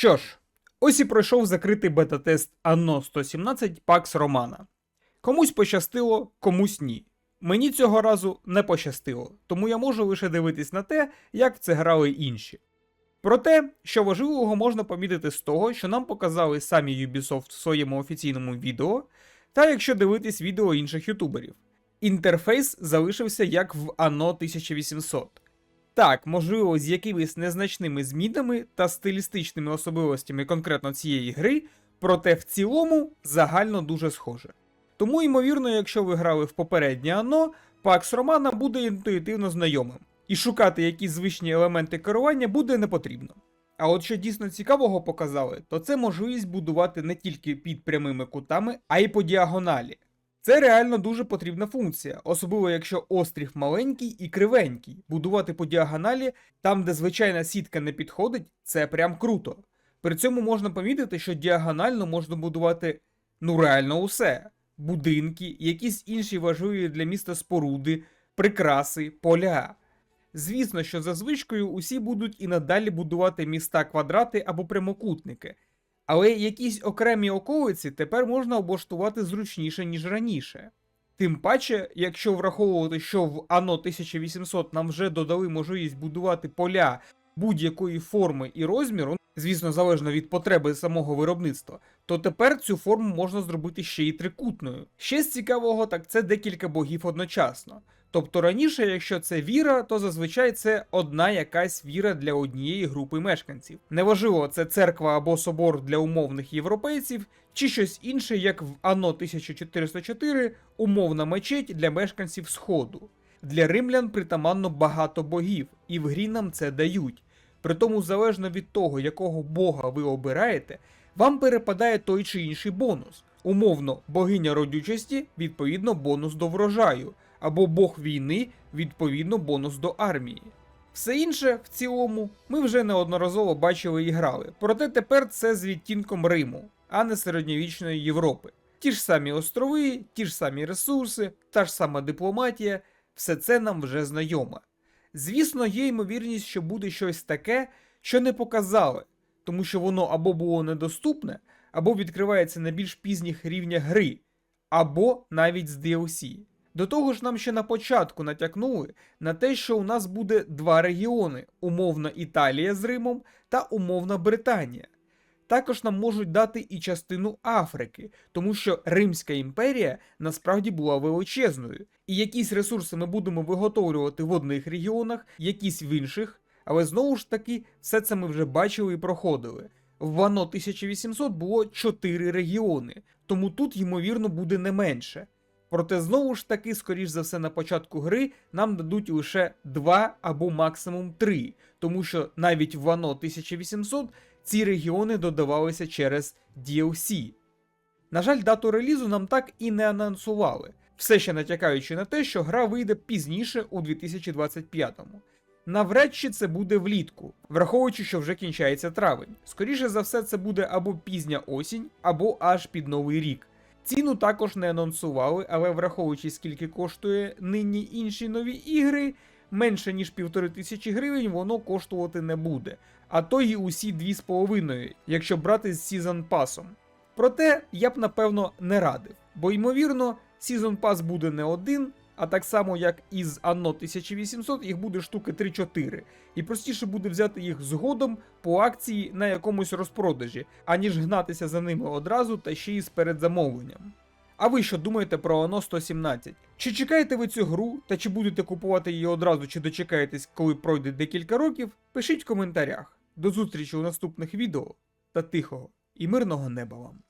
Що ж, ось і пройшов закритий бета-тест Anno 117 Pax Romana. Комусь пощастило, комусь ні. Мені цього разу не пощастило, тому я можу лише дивитись на те, як це грали інші. Проте, що важливого можна помітити з того, що нам показали самі Ubisoft в своєму офіційному відео, та якщо дивитись відео інших ютуберів. Інтерфейс залишився як в Anno 1800. Так, можливо, з якимись незначними змінами та стилістичними особливостями конкретно цієї гри, проте в цілому загально дуже схоже. Тому, ймовірно, якщо ви грали в попереднє Anno, Pax Romana буде інтуїтивно знайомим, і шукати якісь звичні елементи керування буде не потрібно. А от що дійсно цікавого показали, то це можливість будувати не тільки під прямими кутами, а й по діагоналі. Це реально дуже потрібна функція, особливо якщо острів маленький і кривенький. Будувати по діагоналі, там, де звичайна сітка не підходить, це прям круто. При цьому можна помітити, що діагонально можна будувати ну реально усе: будинки, якісь інші важливі для міста споруди, прикраси, поля. Звісно, що за звичкою усі будуть і надалі будувати міста квадрати або прямокутники, але якісь окремі околиці тепер можна облаштувати зручніше, ніж раніше. Тим паче, якщо враховувати, що в Anno 1800 нам вже додали можливість будувати поля будь-якої форми і розміру, звісно, залежно від потреби самого виробництва, то тепер цю форму можна зробити ще й трикутною. Ще з цікавого, так це декілька богів одночасно. Тобто раніше, якщо це віра, то зазвичай це одна якась віра для однієї групи мешканців. Неважливо, це церква або собор для умовних європейців, чи щось інше, як в Anno 1404 умовна мечеть для мешканців Сходу. Для римлян притаманно багато богів, і в грі нам це дають. Притому, залежно від того, якого бога ви обираєте, вам перепадає той чи інший бонус. Умовно, богиня родючості, відповідно, бонус до врожаю, або бог війни, відповідно, бонус до армії. Все інше, в цілому, ми вже неодноразово бачили і грали, проте тепер це з відтінком Риму, а не середньовічної Європи. Ті ж самі острови, ті ж самі ресурси, та ж сама дипломатія, все це нам вже знайоме. Звісно, є ймовірність, що буде щось таке, що не показали, тому що воно або було недоступне, або відкривається на більш пізніх рівнях гри, або навіть з DLC. До того ж, нам ще на початку натякнули на те, що у нас буде два регіони: умовна Італія з Римом та умовна Британія. Також нам можуть дати і частину Африки, тому що Римська імперія насправді була величезною, і якісь ресурси ми будемо виготовлювати в одних регіонах, якісь в інших. Але знову ж таки, все це ми вже бачили і проходили. В Анно 1800 було 4 регіони, тому тут, ймовірно, буде не менше. Проте знову ж таки, скоріш за все, на початку гри нам дадуть лише 2 або максимум 3, тому що навіть в Anno 1800 ці регіони додавалися через DLC. На жаль, дату релізу нам так і не анонсували, все ще натякаючи на те, що гра вийде пізніше у 2025-му. Навряд чи це буде влітку, враховуючи, що вже кінчається травень. Скоріше за все, це буде або пізня осінь, або аж під новий рік. Ціну також не анонсували, але враховуючи скільки коштує нині інші нові ігри, менше ніж півтори тисячі гривень воно коштувати не буде, а то й усі дві з половиною, якщо брати з Season Pass. Проте я б напевно не радив, бо ймовірно, Season Pass буде не один, а так само як із Anno 1800 їх буде штуки 3-4, і простіше буде взяти їх згодом по акції на якомусь розпродажі, аніж гнатися за ними одразу та ще й з передзамовленням. А ви що думаєте про Anno 117? Чи чекаєте ви цю гру, та чи будете купувати її одразу, чи дочекаєтесь, коли пройде декілька років? Пишіть в коментарях. До зустрічі у наступних відео та тихого і мирного неба вам!